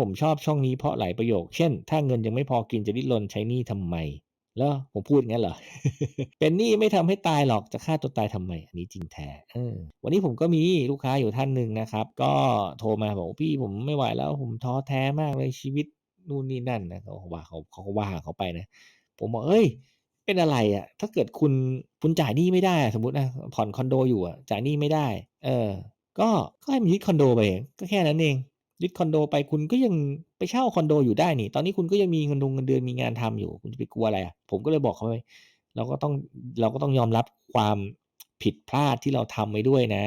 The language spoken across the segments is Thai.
ผมชอบช่องนี้เพราะหลายประโยค เช่น ถ้าเงินยังไม่พอกินจะดิ้นรนใช้หนี้ทำไมเหรอผมพูดงั้นเหรอ เป็นหนี้ไม่ทำให้ตายหรอกจะฆ่าตัวตายทำไม อันนี้จริงแท้วันนี้ผมก็มีลูกค้าอยู่ท่านหนึ่งนะครับ ก็โทรมาบอก"พี่ผมไม่ไหวแล้ว ผมท้อแท้มากเลยชีวิต"นู่นนี่นั่นนะเขาว่าเขาเขาว่างเขาไปนะ ผมบอก"เฮ้ย เป็นอะไรอะถ้าเกิดคุณคุณจ่ายหนี้ไม่ได้สมมตินะผ่อนคอนโดอยู่อะจ่ายหนี้ไม่ได้ เออ ก็ก็ให้มันยึดคอนโดไปก็แค่นั้นเอง ยึดคอนโดไปคุณก็ยังไปเช่าคอนโดอยู่ได้นี่ ตอนนี้คุณก็ยังมีเงินดงเงินเดือนมีงานทำอยู่ คุณจะไปกลัวอะไรอะ"ผมก็เลยบอกเขาไปเราก็ต้องเราก็ต้องยอมรับความผิดพลาดที่เราทำไว้ด้วยนะ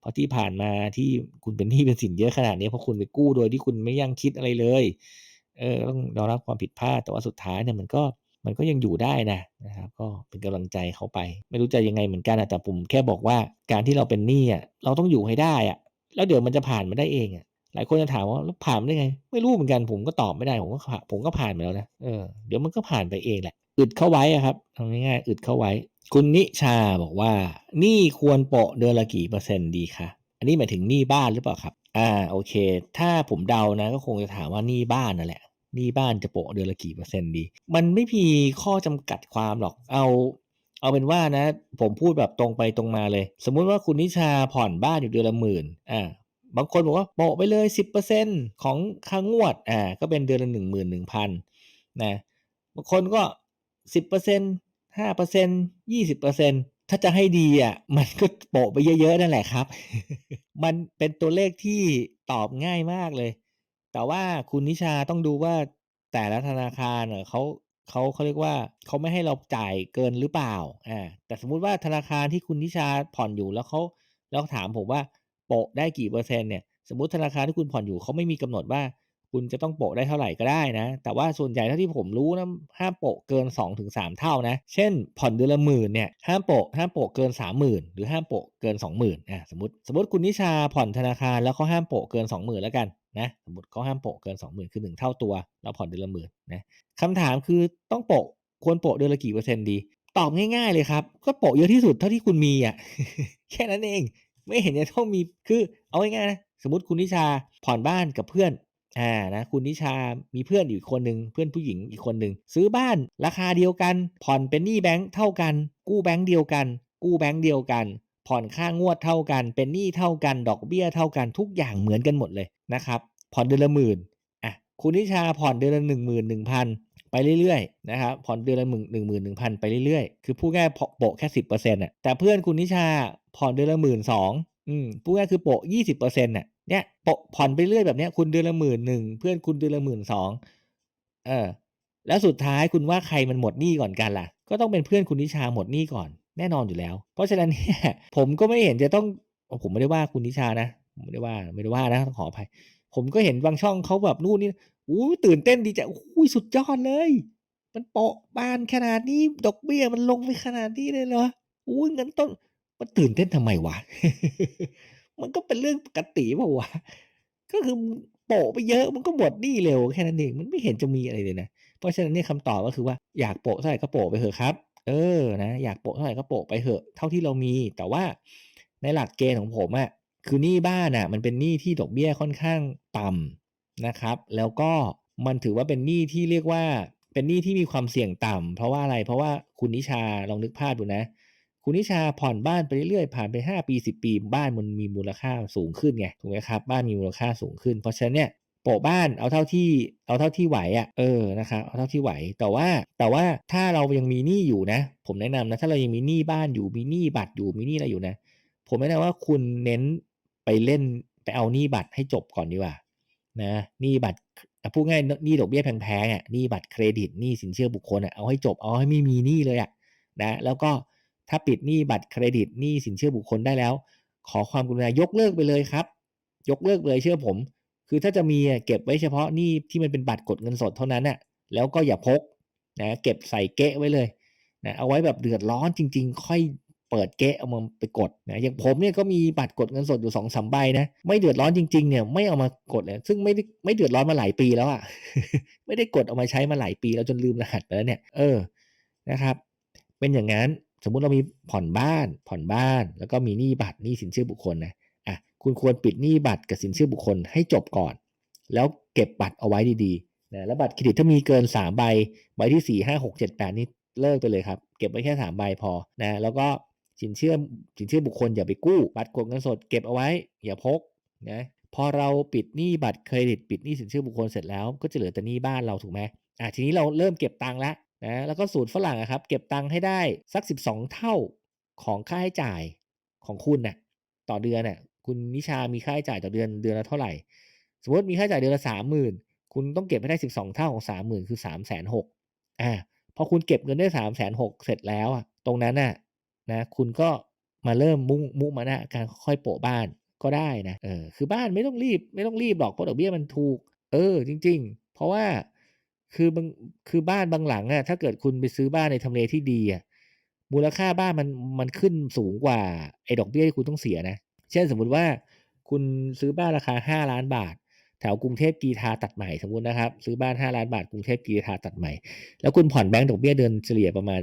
เพราะที่ผ่านมาที่คุณเป็นหนี้เป็นสินเยอะขนาดนี้เพราะคุณไปกู้โดยที่คุณไม่ยังคิดอะไรเลย เออต้องยอมรับความผิดพลาดแต่ว่าสุดท้ายเนี่ยมันก็มันก็ยังอยู่ได้นะนะครับ ก็เป็นกำลังใจเขาไป ไม่รู้จะยังไงเหมือนกันอะแต่ผมแค่บอกว่าการที่เราเป็นหนี้อะเราต้องอยู่ให้ได้อะ แล้วเดี๋ยวมันจะผ่านมาได้เองอะ หลายคนจะถามว่า"แล้วผ่านได้ไง?"ไม่รู้เหมือนกันผมก็ตอบไม่ได้ผมก็ผ่าผมก็ผ่านมาแล้วนะเออเดี๋ยวมันก็ผ่านไปเองแหละอึดเข้าไว้ครับเอาง่ายๆอึดเข้าไว้ คุณนิชาบอกว่า"นี้ควรโปะเดือนละกี่เปอร์เซ็นต์ดีคะ?"อันนี้หมายถึงหนี้บ้านหรือเปล่าครับ?อ่าโอเค ถ้าผมเดานะก็คงจะถามว่าหนี้บ้านนั่นแหละหนี้บ้านจะโปะเดือนละกี่เปอร์เซ็นต์ดี มันไม่มีข้อจำกัดความหรอกเอาเอาเป็นว่านะ ผมพูดแบบตรงไปตรงมาเลย สมมุติว่าคุณนิชาผ่อนบ้านอยู่เดือนละ10,000อา บางคนบอกว่าโปะไปเลย 10%ของค่างวดอ่าก็เป็นเดือนละ11,000นะบางคนก็ 10% 5% 20%ถ้าจะให้ดีอะมันก็โปะไปเยอะๆนั่นแหละครับ มันเป็นตัวเลขที่ตอบง่ายมากเลย แต่ว่าคุณนิชาต้องดูว่าแต่ละธนาคารเขาเขาเขาเรียกว่าเขาไม่ให้เราจ่ายเกินหรือเปล่าอ่าแต่สมมุติว่าธนาคารที่คุณนิชาผ่อนอยู่แล้วเขาแล้วถามผมว่า โปะได้กี่เปอร์เซ็นต์เนี่ยสมมติธนาคารที่คุณผ่อนอยู่เขาไม่มีกำหนดว่า คุณจะต้องโปะได้เท่าไหร่ก็ได้นะ แต่ว่าส่วนใหญ่เท่าที่ผมรู้นะห้ามโปะเกิน 2-3 เท่านะ เช่น ผ่อนเดือนละ10,000เนี่ยห้ามโปะห้ามโปะเกิน 30,000 หรือห้ามโปะเกิน 20,000อาสมมติสมมติคุณนิชาผ่อนธนาคารแล้วเขาห้ามโปะเกิน 20,000แล้วกันนะสมมติเขาห้ามโปะเกิน 20,000 คือ 1 เท่าตัวแล้วผ่อนเดือนละ10,000นะคำถามคือต้องโปะควรโปะเดือนละกี่เปอร์เซ็นต์ดี ตอบง่ายๆเลยครับ ก็โปะเยอะที่สุดเท่าที่คุณมีอะแค่นั้นเอง ไม่เห็นจะต้องมีคือเอาง่ายๆนะสมมติคุณนิชาผ่อนบ้านกับเพื่อนอ่านะคุณนิชามีเพื่อนอยู่อีกคนหนึ่งเพื่อนผู้หญิงอีกคนหนึ่งซื้อบ้านราคาเดียวกัน ผ่อนเป็นหนี้แบงก์เท่ากัน กู้แบงก์เดียวกัน กู้แบงก์เดียวกัน ผ่อนค่างวดเท่ากัน เป็นหนี้เท่ากัน ดอกเบี้ยเท่ากันทุกอย่างเหมือนกันหมดเลยนะครับผ่อนเดือนละ10,000อะคุณนิชาผ่อนเดือนละ11,000 ไปเรื่อยๆนะครับผ่อนเดือนละหมื่น11,000ไปเรื่อยๆ คือพูดง่ายโปะแค่10%น่ะแต่เพื่อนคุณนิชาผ่อนเดือนละ12,000อืมพูดง่ายคือโปะ20%น่ะเนี่ยโปะผ่อนไปเรื่อยแบบเนี้ยคุณเดือนละ11,000เพื่อนคุณเดือนละ12,000เออแล้วสุดท้ายคุณว่าใครมันหมดหนี้ก่อนกันล่ะ ก็ต้องเป็นเพื่อนคุณนิชาหมดหนี้ก่อนแน่นอนอยู่แล้ว เพราะฉะนั้นเนี่ยผมก็ไม่เห็นจะต้องโอ้ผมไม่ได้ว่าคุณนิชานะไม่ได้ว่าไม่ได้ว่านะขออภัย ผมก็เห็นบางช่องเขาแบบนู่นนี่ อ้ตื่นเต้นดีใจโอ้โฮสุดยอดเลย มันโปะบานขนาดนี้ ดอกเบี้ยมันลงไปขนาดนี้เลยเหรอ?อุ๊ยเงินต้น มันตื่นเต้นทำไมวะ มันก็เป็นเรื่องปกติเปล่าวะ ก็คือโปะไปเยอะมันก็หมดหนี้เร็วแค่นั้นเอง มันไม่เห็นจะมีอะไรเลยนะ เพราะฉะนั้นเนี่ยคำตอบก็คือว่าอยากโปะเท่าไหร่ก็โปะไปเถอะครับ เออ นะ อยากโปะเท่าไหร่ก็โปะไปเถอะ เท่าที่เรามี แต่ว่าในหลักเกณฑ์ของผมอะคือหนี้บ้านน่ะมันเป็นหนี้ที่ดอกเบี้ยค่อนข้างต่ำ นะครับ แล้วก็มันถือว่าเป็นหนี้ที่เรียกว่าเป็นหนี้ที่มีความเสี่ยงต่ำเพราะว่าอะไรเพราะว่าคุณนิชาลองนึกภาพดูนะ คุณนิชาผ่อนบ้านไปเรื่อยๆผ่านไป 5 ปี 10 ปี บ้านมันมีมูลค่าสูงขึ้นไงถูกไหมครับบ้านมีมูลค่าสูงขึ้น เพราะฉะนั้นเนี่ยโปะบ้านเอาเท่าที่เอาเท่าที่ไหวอะเออนะครับเอาเท่าที่ไหวแต่ว่าแต่ว่าถ้าเรายังมีหนี้อยู่นะ ผมแนะนำนะถ้าเรายังมีหนี้บ้านอยู่มีหนี้บัตรอยู่มีหนี้อะไรอยู่นะ ผมแนะนำว่าคุณเน้นไปเล่นไปเอาหนี้บัตรให้จบก่อนดีกว่า นะหนี้บัตรพูดง่ายนหนี้ดอกเบี้ยแพงๆอะหนี้บัตรเครดิตหนี้สินเชื่อบุคคลอะเอาให้จบเอาให้ไม่มีหนี้เลยอะนะแล้วก็ถ้าปิดหนี้บัตรเครดิตหนี้สินเชื่อบุคคลได้แล้ว ขอความกรุณายกเลิกไปเลยครับ ยกเลิกเลยเชื่อผม คือถ้าจะมีเก็บไว้เฉพาะหนี้ที่มันเป็นบัตรกดเงินสดเท่านั้นน่ะแล้วก็อย่าพกนะเก็บใส่เก๊ะไว้เลยนะเอาไว้แบบเดือดร้อนจริง ๆ ค่อย เปิดเก๊ะเอามาไปกดนะอย่างผมเนี่ยก็มีบัตรกดเงินสดอยู่2-3ใบนะไม่เดือดร้อนจริงๆเนี่ยไม่เอามากดเลยซึ่งไม่ไม่เดือดร้อนมาหลายปีแล้วอะไม่ได้กดเอามาใช้มาหลายปีแล้วจนลืมรหัสไปแล้วเนี่ยเออนะครับ เป็นอย่างงั้นสมมุติเรามีผ่อนบ้าน ผ่อนบ้าน แล้วก็มีหนี้บัตรหนี้สินเชื่อบุคคลนะอะคุณควรปิดหนี้บัตรกับสินเชื่อบุคคลให้จบก่อน แล้วเก็บบัตรเอาไว้ดีๆนะแล้วบัตรเครดิตถ้ามีเกิน3ใบใบที่ 4 5 6 7 8 นี่เลิกไปเลยครับ เก็บไว้แค่ 3 ใบพอนะแล้วก็ สินเชื่อสินเชื่อบุคคลอย่าไปกู้ บัตรกดเงินสดเก็บเอาไว้ อย่าพกนะพอเราปิดหนี้บัตรเครดิตปิดหนี้สินเชื่อบุคคลเสร็จแล้วก็จะเหลือแต่หนี้บ้านเราถูกไหมอะทีนี้เราเริ่มเก็บตังค์แล้วนะแล้วก็สูตรฝรั่งอะครับ เก็บตังค์ให้ได้สัก 12 เท่าของค่าใช้จ่ายของคุณน่ะต่อเดือนน่ะคุณนิชามีค่าใช้จ่ายต่อเดือนเดือนละเท่าไหร่ สมมติมีค่าใช้จ่ายเดือนละสามหมื่นคุณต้องเก็บให้ได้ 12 เท่าของสามหมื่นคือสามแสนหกอ่าพอคุณเก็บเงินได้สามแสนหกเสร็จแล้วอะตรงนั้นน่ะ นะคุณก็มาเริ่มมุ่งมุ่งมานะการค่อยโปะบ้านก็ได้นะเออคือบ้านไม่ต้องรีบ ไม่ต้องรีบหรอกเพราะดอกเบี้ยมันถูก เออจริง ๆ เพราะว่าคือบางคือบ้านบางหลังอะถ้าเกิดคุณไปซื้อบ้านในทำเลที่ดีอะมูลค่าบ้านมันมันขึ้นสูงกว่าไอ้ดอกเบี้ยที่คุณต้องเสียนะ เช่นสมมุติว่าคุณซื้อบ้านราคา 5 ล้านบาท แถวกรุงเทพกีทาตัดใหม่สมมุตินะครับ ซื้อบ้าน 5 ล้านบาทกรุงเทพกีทาตัดใหม่ แล้วคุณผ่อนแบงก์ดอกเบี้ยเดือนเฉลี่ยประมาณ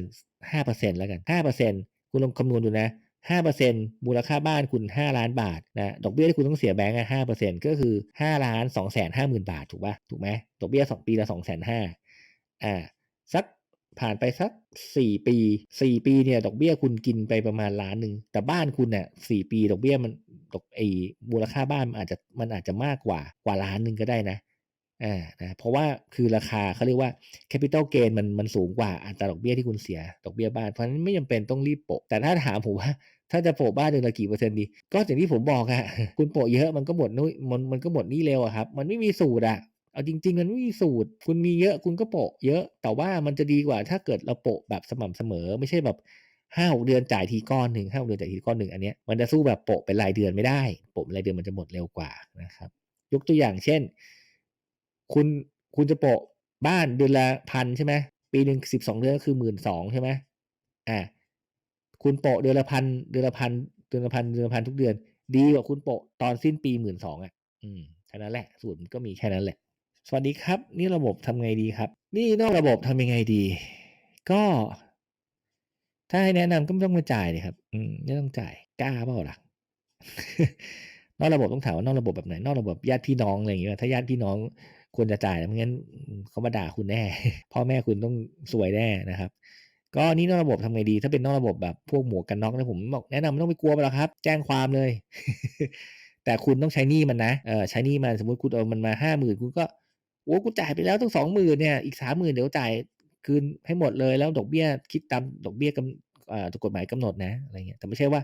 5%แล้วกัน 5% คุณลองคำนวณดูนะ5%มูลค่าบ้านคุณ5ล้านบาทนะดอกเบี้ยที่คุณต้องเสียแบงก์อะ5%ก็คือ5ล้าน2แสนห้าหมื่นบาทถูกป่ะถูกไหมดอกเบี้ย2ปีละ2แสนห้าอ่าสักผ่านไปสัก4ปี4ปีเนี่ยดอกเบี้ยคุณกินไปประมาณล้านหนึ่งแต่บ้านคุณเนี่ย4ปีดอกเบี้ยมันดอกไอ้มูลค่าบ้านมันอาจจะมันอาจจะมากกว่ากว่าล้านหนึ่งก็ได้นะ อ่านะเพราะว่าคือราคาเขาเรียกว่า capital gain มันมันสูงกว่าอัตราดอกเบี้ยที่คุณเสียดอกเบี้ยบ้าน เพราะฉะนั้นไม่จำเป็นต้องรีบโปะ แต่ถ้าถามผมว่าถ้าจะโปะบ้านเดือนละกี่เปอร์เซ็นต์ดี ก็อย่างที่ผมบอกอะคุณโปะเยอะมันก็หมดนุ้ยมันมันก็หมดนี่เร็วอะครับ มันไม่มีสูตรอะเอาจริง ๆ มันไม่มีสูตร คุณมีเยอะคุณก็โปะเยอะ แต่ว่ามันจะดีกว่าถ้าเกิดเราโปะแบบสม่ำเสมอ ไม่ใช่แบบห้าหกเดือนจ่ายทีก้อนหนึ่งห้าหกเดือนจ่ายทีก้อนหนึ่งอันเนี้ยมันจะสู้แบบโปะเป็นรายเดือนไม่ได้ โปะเป็นรายเดือนมันจะหมดเร็วกว่านะครับ ยกตัวอย่างเช่น คุณคุณจะโปะบ้านเดือนละพันใช่ไหมปีหนึ่งสิบสองเดือนก็คือหมื่นสองใช่ไหมอ่าคุณโปะเดือนละพันเดือนละพันเดือนละพันเดือนละพันทุกเดือน ดีกว่าคุณโปะตอนสิ้นปีหมื่นสองอะ อืมแค่นั้นแหละ สูตรมันก็มีแค่นั้นแหละ สวัสดีครับ นี่ระบบทำไงดีครับ นี่นอกระบบทำยังไงดี ก็ ถ้าให้แนะนำก็ไม่ต้องมาจ่ายเลยครับ อืมไม่ต้องจ่ายกล้าเปล่าล่ะนอกระบบต้องถามว่านอกระบบแบบไหน นอกระบบญาติพี่น้องอะไรอย่างเงี้ยถ้าญาติพี่น้อง ควรจะจ่ายไม่งั้นเขามาด่าคุณแน่ พ่อแม่คุณต้องสวยแน่นะครับ ก็นี่นอกระบบทำไงดี ถ้าเป็นนอกระบบแบบพวกหมวกกันน็อกนะผมบอกแนะนำไม่ต้องไปกลัวไปหรอกครับ แจ้งความเลย แต่คุณต้องใช้หนี้มันนะเออใช้หนี้มันสมมติคุณเอามันมาห้าหมื่นคุณก็โอ้กูจ่ายไปแล้วตั้งสองหมื่นเนี่ยอีกสามหมื่นเดี๋ยวจ่ายคืนให้หมดเลยแล้วดอกเบี้ยคิดตามดอกเบี้ยกำกฎหมายกำหนดนะอะไรเงี้ยแต่ไม่ใช่ว่า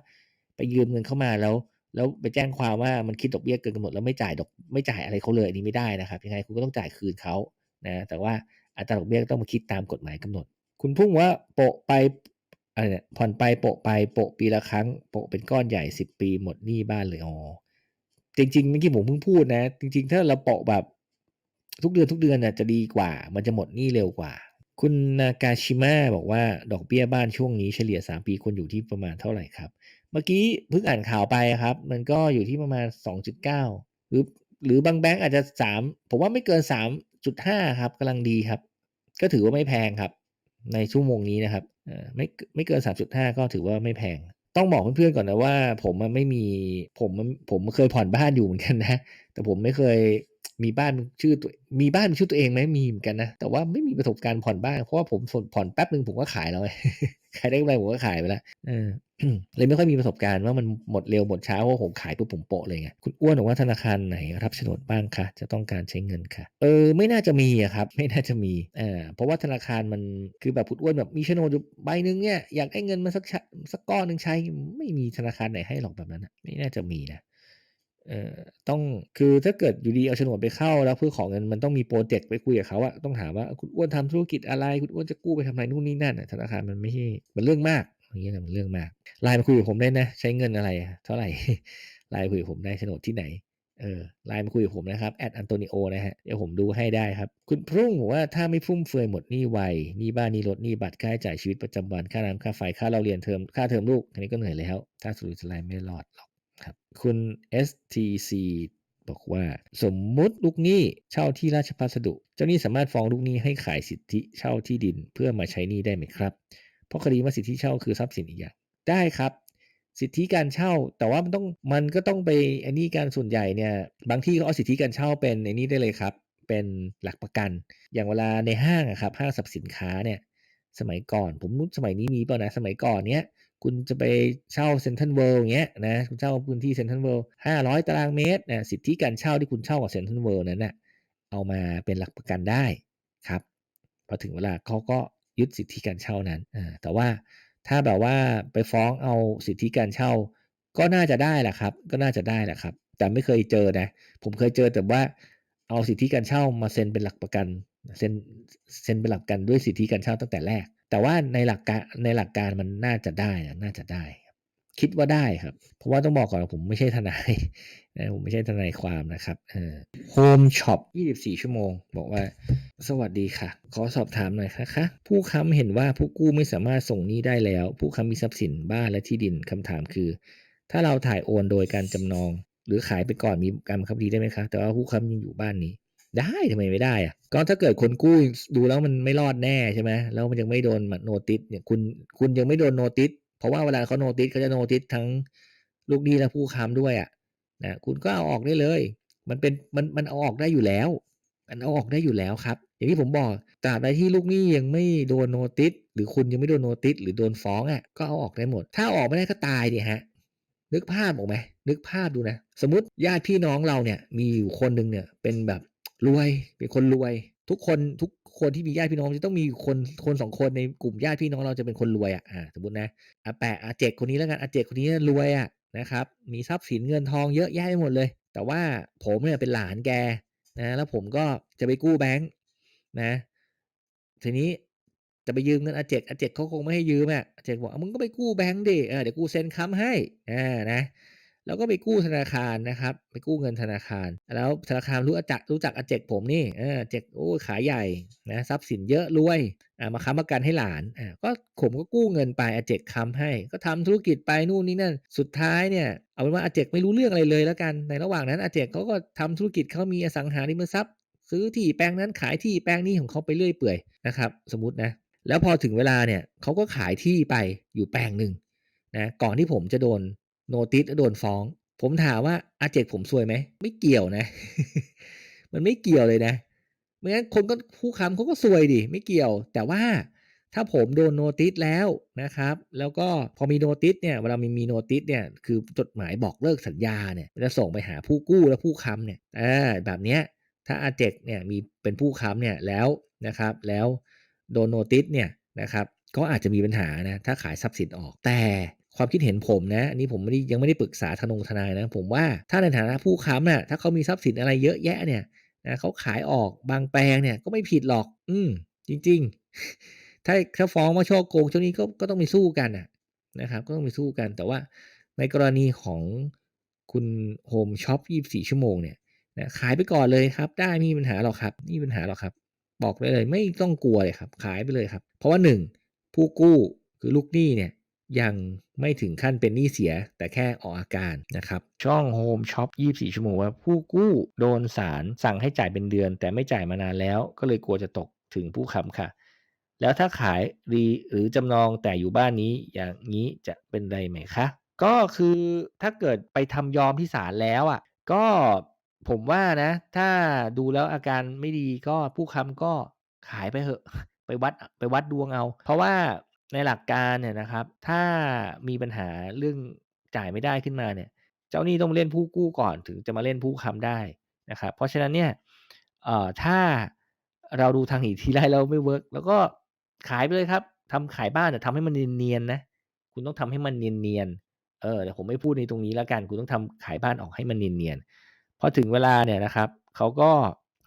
ไปยืมเงินเข้ามาแล้ว แล้วไปแจ้งความว่ามันคิดดอกเบี้ยเกินกำหนดแล้วไม่จ่ายดอกไม่จ่ายอะไรเขาเลยอันนี้ไม่ได้นะครับ ยังไงคุณก็ต้องจ่ายคืนเขานะแต่ว่าอัตราดอกเบี้ยต้องมาคิดตามกฎหมายกำหนด คุณพุ่งว่าโปะไปอะไรเนี่ยผ่อนไปโปะไปโปะปีละครั้งโปะเป็นก้อนใหญ่สิบปีหมดหนี้บ้านเลยอ๋อจริงๆเมื่อกี้ผมเพิ่งพูดนะ จริง ๆ ถ้าเราโปะแบบทุกเดือนทุกเดือนน่ะจะดีกว่า มันจะหมดหนี้เร็วกว่า คุณนากาชิมะบอกว่าดอกเบี้ยบ้านช่วงนี้เฉลี่ย 3 ปีควรอยู่ที่ประมาณเท่าไหร่ครับ มื่อกี้เพิ่งอ่านข่าวไปครับ มันก็อยู่ที่ประมาณ 2.9 หรือหรือบางแบงก์อาจจะ 3 ผมว่าไม่เกิน 3.5 ครับกำลังดีครับ ก็ถือว่าไม่แพงครับ ในชั่วโมงนี้นะครับไม่ไม่เกิน 3.5 ก็ถือว่าไม่แพง ต้องบอกเพื่อนๆก่อนนะว่า ผมอะไม่มีผมมันผมเคยผ่อนบ้านอยู่เหมือนกันนะ แต่ผมไม่เคยมีบ้านชื่อตัวมีบ้านเป็นชื่อตัวเองไหมมีเหมือนกันนะ แต่ว่าไม่มีประสบการณ์ผ่อนบ้านเพราะว่าผมผ่อนแป๊บหนึ่งผมก็ขายแล้วไงขายได้กำไรผมก็ขายไปแล้ว เลยไม่ค่อยมีประสบการณ์ว่ามันหมดเร็วหมดช้าเพราผมขายปุ๊บผมโปะเลยไงคุณอ้วนบอกว่าธนาคารไหนรับโฉนดบ้างคะจะต้องการใช้เงินค่ะ เออไม่น่าจะมีอะครับ ไม่น่าจะมีเออเพราะว่าธนาคารมันคือแบบคุณอ้วนแบบมีโฉนดอยู่ใบหนึ่งเนี่ยอยากได้เงินมาสักชสักก้อนหนึ่งใช้ไม่มีธนาคารไหนให้หรอกแบบนั้นนะไม่น่าจะมีนะเอ่อต้องคือถ้าเกิดอยู่ดีเอาโฉนดไปเข้าแล้วเพื่อขอเงินมันต้องมีโปรเจกต์ไปคุยกับเขาอะต้องถามว่าคุณอ้วนทำธุรกิจอะไร คุณอ้วนจะกู้ไปทำอะไรนู่นนี่นั่นธนาคารมันไม่ใช่มันเรื่องมาก อย่างเงี้ยนะมันเรื่องมากไลน์มาคุยกับผมได้นะ ใช้เงินอะไร เท่าไหร่ไลน์คุยกับผมได้โฉนดที่ไหนเออไลน์มาคุยกับผมนะครับแอดอันโตนิโอนะฮะเดี๋ยวผมดูให้ได้ครับ คุณพรุ่งบอกว่าถ้าไม่ฟุ่มเฟือยหมดหนี้ไวหนี้บ้านหนี้รถหนี้บัตรค่าใช้จ่ายชีวิตประจำวันค่าน้ำค่าไฟค่าเราเรียนเทอมค่าเทอมลูกอันนี้ก็เหนื่อยแล้ว ถ้าสุดท้ายไม่รอดหรอกครับ คุณ STC บอกว่า สมมุติลูกหนี้เช่าที่ราชพัสดุ เจ้าหนี้สามารถฟ้องลูกหนี้ให้ขายสิทธิเช่าที่ดินเพื่อมาใช้หนี้ได้ไหมครับ เพราะคดีว่าสิทธิเช่าคือทรัพย์สินอีกอย่างได้ครับ สิทธิการเช่า แต่ว่ามันต้องมันก็ต้องไปอ้นี่การส่วนใหญ่เนี่ยบางที่เขาเอาสิทธิการเช่าเป็นอ้นี่ได้เลยครับ เป็นหลักประกัน อย่างเวลาในห้างครับห้างสรรพสินค้าเนี่ยสมัยก่อนผมสมัยนี้มีเปล่านะสมัยก่อนเนี้ยคุณจะไปเช่าเซ็นทรัลเวิลด์เงี้ยนะคุณเช่าพื้นที่เซ็นทรัลเวิลด์500ตารางเมตรนะสิทธิการเช่าที่คุณเช่ากับเซ็นทรัลเวิลด์นั้นน่ะเอามาเป็นหลักประกันได้ครับพอถึงเวลาเขาก็ ยึดสิทธิการเช่านั้นอแต่ว่าถ้าแบบว่าไปฟ้องเอาสิทธิการเช่า ก็น่าจะได้แหละครับ ก็น่าจะได้แหละครับ แต่ไม่เคยเจอนะ ผมเคยเจอแต่ว่าเอาสิทธิการเช่ามาเซ็นเป็นหลักประกัน เซ็นเซ็นเป็นหลักประกันด้วยสิทธิการเช่าตั้งแต่แรก แต่ว่าในหลักการในหลักการมันน่าจะได้นะน่าจะได้ คิดว่าได้ครับ เพราะว่าต้องบอกก่อนผมไม่ใช่ทนายนะผมไม่ใช่ทนายความนะครับเออ Home Shop 24 ชั่วโมง บอกว่า สวัสดีค่ะ ขอสอบถามหน่อยนะคะ ผู้ค้ำเห็นว่าผู้กู้ไม่สามารถส่งหนี้ได้แล้ว ผู้ค้ำมีทรัพย์สินบ้านและที่ดินคำถามคือ ถ้าเราถ่ายโอนโดยการจำนอง หรือขายไปก่อนมีการบังคับคดีได้ไหมคะ แต่ว่าผู้ค้ำยังอยู่บ้านนี้ ได้ทำไมไม่ได้อะก็ถ้าเกิดคนกู้ดูแล้วมันไม่รอดแน่ใช่ไหมแล้วมันยังไม่โดนโนติสเนี่ยคุณคุณยังไม่โดนโนติสเพราะว่าเวลาเขาโนติสเขาจะโนติสทั้งลูกหนี้และผู้ค้ำด้วยอะนะคุณก็เอาออกได้เลย มันเป็นมันมันเอาออกได้อยู่แล้ว มันเอาออกได้อยู่แล้วครับ อย่างที่ผมบอกตราบใดที่ลูกหนี้ยังไม่โดนโนติสหรือคุณยังไม่โดนโนติสหรือโดนฟ้องอะก็เอาออกได้หมด ถ้าอาออกไม่ได้ก็ตายดิฮะนึกภาพออกไหมนึกภาพดูนะ สมมติญาติพี่น้องเราเนี่ยมีอยู่คนหนึ่งเนี่ยเป็นแบบรวยเป็นคนรวย ทุกคนทุกคนที่มีญาติพี่น้องจะต้องมีคนคนสองคนในกลุ่มญาติพี่น้องเราจะเป็นคนรวยอะอ่าสมมตินะอาแปะอาเจกคนนี้แล้วกันอาเจกคนนี้รวยอะนะครับมีทรัพย์สินเงินทองเยอะแยะไปหมดเลย แต่ว่าผมเนี่ยเป็นหลานแกนะแล้วผมก็จะไปกู้แบงค์ นะทีนี้จะไปยืมเงินอาเจกอาเจกเขาคงไม่ให้ยืมอะอาเจกบอกมึงก็ไปกู้แบงค์ดิเออเดี๋ยวกูเซ็นค้ำให้อ่านะแล้วก็ไปกู้ธนาคารนะครับ ไปกู้เงินธนาคาร แล้วธนาคารรู้จักรู้จักอาเจกผมนี่เออเจกโอ้ขายใหญ่นะทรัพย์สินเยอะรวยอ่ามาค้ำประกันให้หลานอ่าก็ผมก็กู้เงินไปอาเจกค้ำให้ ก็ทำธุรกิจไปนู่นนี่นั่นสุดท้ายเนี่ยเอาเป็นว่าอาเจกไม่รู้เรื่องอะไรเลยแล้วกันในระหว่างนั้นอาเจกเขาก็ทำธุรกิจเขามีอสังหาริมทรัพย์ ซื้อที่แปลงนั้นขายที่แปลงนี้ของเขาไปเรื่อยเปื่อยนะครับ สมมตินะ แล้วพอถึงเวลาเนี่ยเขาก็ขายที่ไปอยู่แปลงหนึ่งนะก่อนที่ผมจะโดนโนติสและโดนฟ้อง ผมถามว่าอาเจกผมซวยไหมไม่เกี่ยวนะ มันไม่เกี่ยวเลยนะไม่งั้นคนก็ผู้ค้ำเขาก็ซวยดิไม่เกี่ยว แต่ว่าถ้าผมโดนโนติสแล้วนะครับ แล้วก็พอมีโนติสเนี่ยเวลามีมีโนติสเนี่ยคือจดหมายบอกเลิกสัญญาเนี่ยจะส่งไปหาผู้กู้และผู้ค้ำเนี่ยอ่าแบบเนี้ย ถ้าอาเจกเนี่ยมีเป็นผู้ค้ำเนี่ยแล้วนะครับแล้วโดนโนติสเนี่ยนะครับก็อาจจะมีปัญหานะถ้าขายทรัพย์สินออก แต่ความคิดเห็นผมนะอันนี้ผมไม่ได้ยังไม่ได้ปรึกษาทนงทนายนะผมว่าถ้าในฐานะผู้ค้ำน่ะถ้าเขามีทรัพย์สินอะไรเยอะแยะเนี่ยนะเขาขายออกบางแปลงเนี่ยก็ไม่ผิดหรอก อืมจริง ๆ ถ้าถ้าฟ้องว่าช่อโกงช่วงนี้ก็ก็ต้องไปสู้กันนะนะครับ ก็ต้องไปสู้กันแต่ว่าในกรณีของคุณโฮมช็อป 24 ชั่วโมงเนี่ย นะขายไปก่อนเลยครับ ได้ไม่มีปัญหาหรอกครับไม่ปัญหาหรอกครับ บอกได้เลยไม่ต้องกลัวเลยครับ ขายไปเลยครับ เพราะว่าหนึ่งผู้กู้คือลูกหนี้เนี่ยยังไม่ถึงขั้นเป็นหนี้เสียแต่แค่ออกอาการนะครับ ช่อง Home Shop 24 ชั่วโมงว่าผู้กู้โดนศาลสั่งให้จ่ายเป็นเดือน แต่ไม่จ่ายมานานแล้ว ก็เลยกลัวจะตกถึงผู้ค้ำค่ะ แล้วถ้าขายรีหรือจำนองแต่อยู่บ้านนี้อย่างนี้จะเป็นไรไหมคะ ก็คือถ้าเกิดไปทำยอมที่ศาลแล้วอะก็ ผมว่านะ ถ้าดูแล้วอาการไม่ดีก็ผู้ค้ำก็ขายไปเถอะ ไปวัดไปวัดดวงเอา เพราะว่าในหลักการเนี่ยนะครับ ถ้ามีปัญหาเรื่องจ่ายไม่ได้ขึ้นมาเนี่ย เจ้าหนี้ต้องเล่นผู้กู้ก่อนถึงจะมาเล่นผู้ค้ำได้นะครับ เพราะฉะนั้นเนี่ยเอ่อถ้าเราดูทางหนีทีไรแล้วไม่เวิร์กแล้วก็ขายไปเลยครับทำขายบ้านแต่ทำให้มันเนียนๆนะคุณต้องทำให้มันเนียนๆเออเดี๋ยวผมไม่พูดในตรงนี้แล้วกัน คุณต้องทำขายบ้านออกให้มันเนียนๆ พอถึงเวลาเนี่ยนะครับเขาก็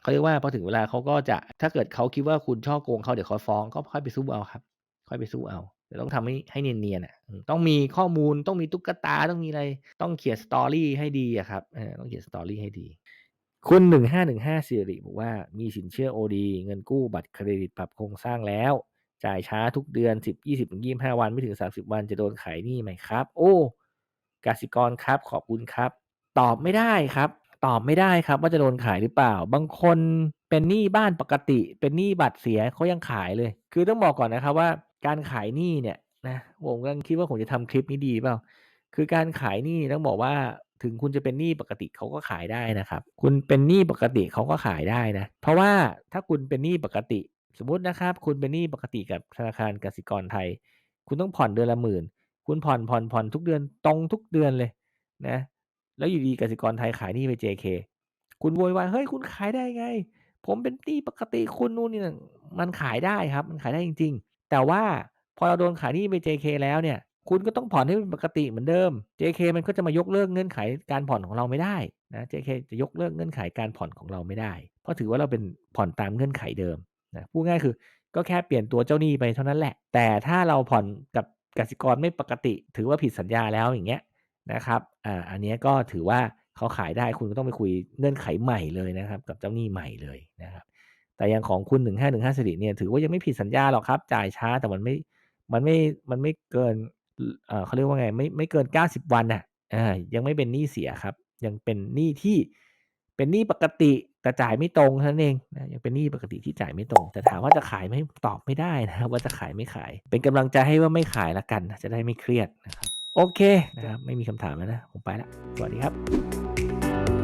เขาเรียกว่าพอถึงเวลาเขาก็จะถ้าเกิดเขาคิดว่าคุณช่อโกงเขาเดี๋ยวเขาฟ้องก็ค่อยไปสู้เอาครับ ค่อยไปสู้เอาเดี๋ยวต้องทำให้ให้เนียนๆอะต้องมีข้อมูลต้องมีตุ๊กตาต้องมีอะไรต้องเขียนสตอรี่ให้ดีอะครับต้องเขียนสตอรี่ให้ดี คุณหนึ่งห้าหนึ่งห้าสิริบอกว่ามีสินเชื่อโอดีเงินกู้บัตรเครดิตปรับโครงสร้างแล้ว จ่ายช้าทุกเดือนสิบยี่สิบถึงยี่ห้าวันไม่ถึงสามสิบวันจะโดนขายหนี้ไหมครับ โอ้กสิกรครับขอบคุณครับ ตอบไม่ได้ครับ ตอบไม่ได้ครับว่าจะโดนขายหรือเปล่า บางคนเป็นหนี้บ้านปกติ เป็นหนี้บัตรเสียเขายังขายเลย คือต้องบอกก่อนนะครับว่าการขายหนี้เนี่ยนะผมกำลังคิดว่าผมจะทำคลิปนี้ดีเปล่า คือการขายหนี้ต้องบอกว่าถึงคุณจะเป็นหนี้ปกติเขาก็ขายได้นะครับ คุณเป็นหนี้ปกติเขาก็ขายได้นะ เพราะว่าถ้าคุณเป็นหนี้ปกติ สมมตินะครับ คุณเป็นหนี้ปกติกับธนาคารกสิกรไทย คุณต้องผ่อนเดือนละ10,000คุณผ่อนๆๆทุกเดือนตรงทุกเดือนเลยนะ แล้วอยู่ดีกสิกรไทยขายหนี้ไป JK คุณโวยวาย"เฮ้ยคุณขายได้ไง?ผมเป็นหนี้ปกติคุณนู่นนี่"มันขายได้ครับ มันขายได้จริง ๆ แต่ว่าพอเราโดนขายหนี้ไป JK แล้วเนี่ย คุณก็ต้องผ่อนให้เป็นปกติเหมือนเดิม JK มันก็จะมายกเลิกเงื่อนไขการผ่อนของเราไม่ได้นะ JK จะยกเลิกเงื่อนไขการผ่อนของเราไม่ได้ เพราะถือว่าเราเป็นผ่อนตามเงื่อนไขเดิมนะพูดง่ายคือก็แค่เปลี่ยนตัวเจ้าหนี้ไปเท่านั้นแหละ แต่ถ้าเราผ่อนกับกสิกรไม่ปกติ ถือว่าผิดสัญญาแล้วอย่างเงี้ย นะครับอ่าอันนี้ก็ถือว่าเขาขายได้คุณก็ต้องไปคุยเงื่อนไขใหม่เลยนะครับ กับเจ้าหนี้ใหม่เลยนะครับ แต่อย่างของคุณ 1515สิริเนี่ยถือว่ายังไม่ผิดสัญญาหรอกครับ จ่ายช้าแต่มันไม่มันไม่มันไม่เกินเอ่อเขาเรียกว่าไงไม่ไม่เกิน 90 วันน่ะอายังไม่เป็นหนี้เสียครับ ยังเป็นหนี้ที่เป็นหนี้ปกติแต่จ่ายไม่ตรงนั้นเองนะยังเป็นหนี้ปกติที่จ่ายไม่ตรง แต่ถามว่าจะขายไหมตอบไม่ได้นะครับว่าจะขายไม่ขาย เป็นกำลังใจให้ว่าไม่ขายล้วกัน จะได้ไม่เครียดนะครับ โอเคนะครับไม่มีคำถามแล้วนะ ผมไปแล้วสวัสดีครับ